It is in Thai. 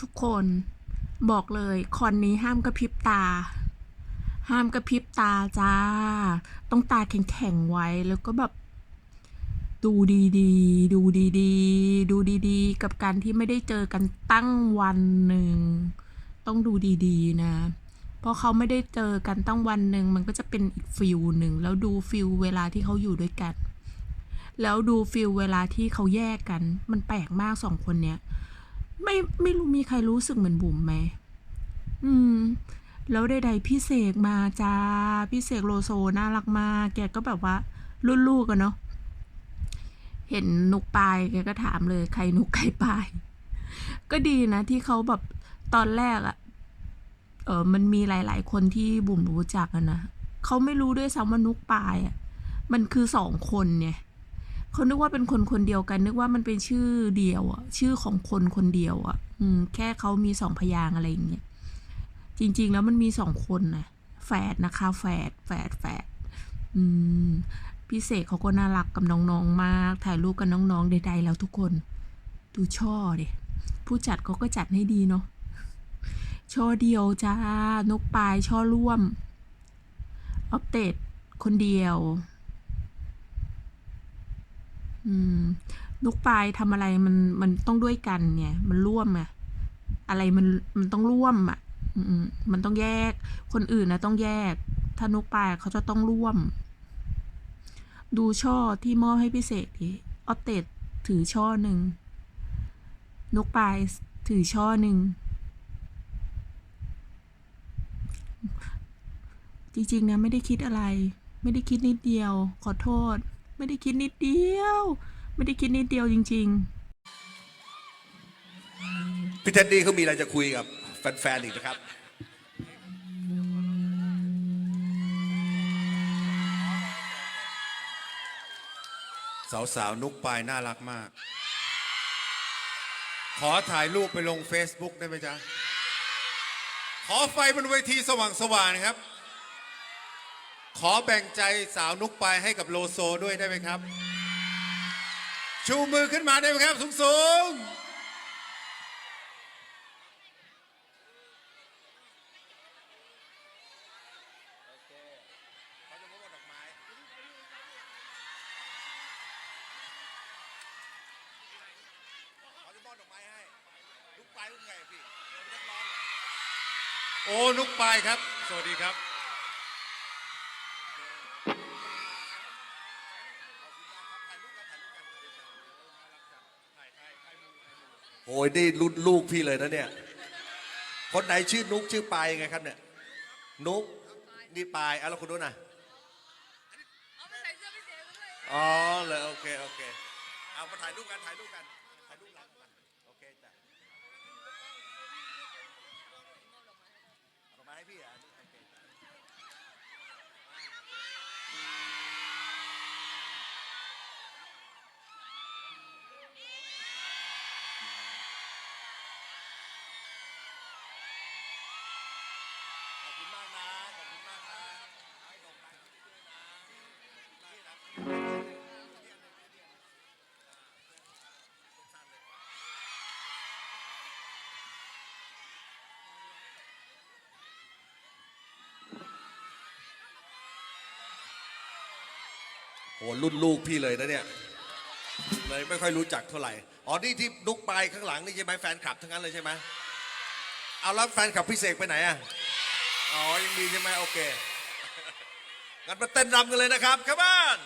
ทุกคนบอกเลยคอนนี้ห้ามกระพริบตา ห้ามกระพริบตาจ้า ต้องตาแข็งๆไว้แล้วก็แบบดูดีๆดูดีๆดูดีๆกับการที่ไม่ได้เจอกันตั้งวันหนึ่ง ต้องดูดีๆนะเพราะเขาไม่ได้เจอกันตั้งวันหนึ่งมันก็จะเป็นอีกฟิลหนึ่งแล้วดูฟิลเวลาที่เขาอยู่ด้วยกัน แล้วดูฟิลเวลาที่เขาแยกกัน มันแปลกมากสองคนเนี้ย ไม่ไม่รู้มีใครรู้สึกเหมือนบุ๋มไหมอืม แล้วใดๆพี่เสกมาจ้า พี่เสกโลโซน่ารักมาก แกก็แบบว่ารุ่นลูกกันเนาะ เห็นนุกปลายแกก็ถามเลย ใครนุกใครปลาย ก็ดีนะที่เขาแบบตอนแรกอะเออมันมีหลาย ๆ คนที่บุ๋มรู้จักนะเขาไม่รู้ด้วยซ้ำว่านุกปลายอะมันคือสองคนเนี่ย เขานึกว่าเป็นคนคนเดียวกัน นึกว่ามันเป็นชื่อเดียวอะชื่อของคนคนเดียวอะอืมแค่เขามีสองพยางอะไรอย่างเงี้ยจริง ๆ แล้วมันมีสองคนนะแฝดนะคะแฝดแฝดแฝดอืมพี่เสกเขาก็น่ารักกับน้องๆมาก ถ่ายรูปกับน้องๆใดๆแล้วทุกคน ดูช่อเดิผู้จัดเขาก็จัดให้ดีเนาะช่อเดียวจ้านกปลายช่อร่วม อัปเดตคนเดียว อืมนกปลายทำอะไรมันมันต้องด้วยกันเนี่ย มันร่วมอะอะไรมันมันต้องร่วมอะอืมมันต้องแยก คนอื่นนะต้องแยก ถ้านกปลายเขาจะต้องร่วม ดูช่อที่มอบให้พี่เสกดิออตเตดถือช่อหนึ่งนกปลายถือช่อหนึ่งจริงๆนะไม่ได้คิดอะไร ไม่ได้คิดนิดเดียว ขอโทษ ไม่ได้คิดนิดเดียว ไม่ได้คิดนิดเดียวจริง ๆ พี่เท็ดดี้เขามีอะไรจะคุยกับแฟนๆอีกนะครับ สาวๆนุกปายน่ารักมาก ขอถ่ายรูปไปลง Facebook ได้ไหมจ๊ะ ขอไฟบนเวทีสว่างๆนะครับ ขอแบ่งใจสาวนุกปายให้กับโลโซด้วยได้ไหมครับ ชูมือขึ้นมาได้ไหมครับ สูงๆเขาจะมอบดอกไม้เขาจะมอบดอกไม้ให้ลูกปลายลูกไงพี่เป็นนักร้อโอ้ลูกปลายครับ สวัสดีครับ โอ้ยนี่รุ่นลูกพี่เลยนะเนี่ย คนไหนชื่อนุกชื่อปายยังไงครับเนี่ย นุกนี่ปายอะแล้วคนนู้นน่ะเอาไปใส่เสื้อพิเศษด้วยอ๋อเลยโอเคโอเค เอามาถ่ายรูปกันถ่ายรูปกัน ถ่ายรูปหลังกันโอเคจ้ะเอาดอกไม้ให้พี่อะโอเคจ้ะขอบ คุณมากนะ ขอบคุณมากนะให้ดอกไม้พี่ด้วยนะนี่นะโหรุ่นลูกพี่เลยนะเนี่ยเลยไม่ค่อยรู้จักเท่าไหร่ อ๋อ นี่ที่นุกไปข้างหลังนี่ใช่ไหมแฟนคลับทั้งนั้นเลยใช่ไหมเอาแล้วแฟนคลับพี่เสกไปไหนอะ อ๋อ ยังมีใช่ไหมโอเค งั้นมาเต้นรำกันเลยนะครับครับบ้าน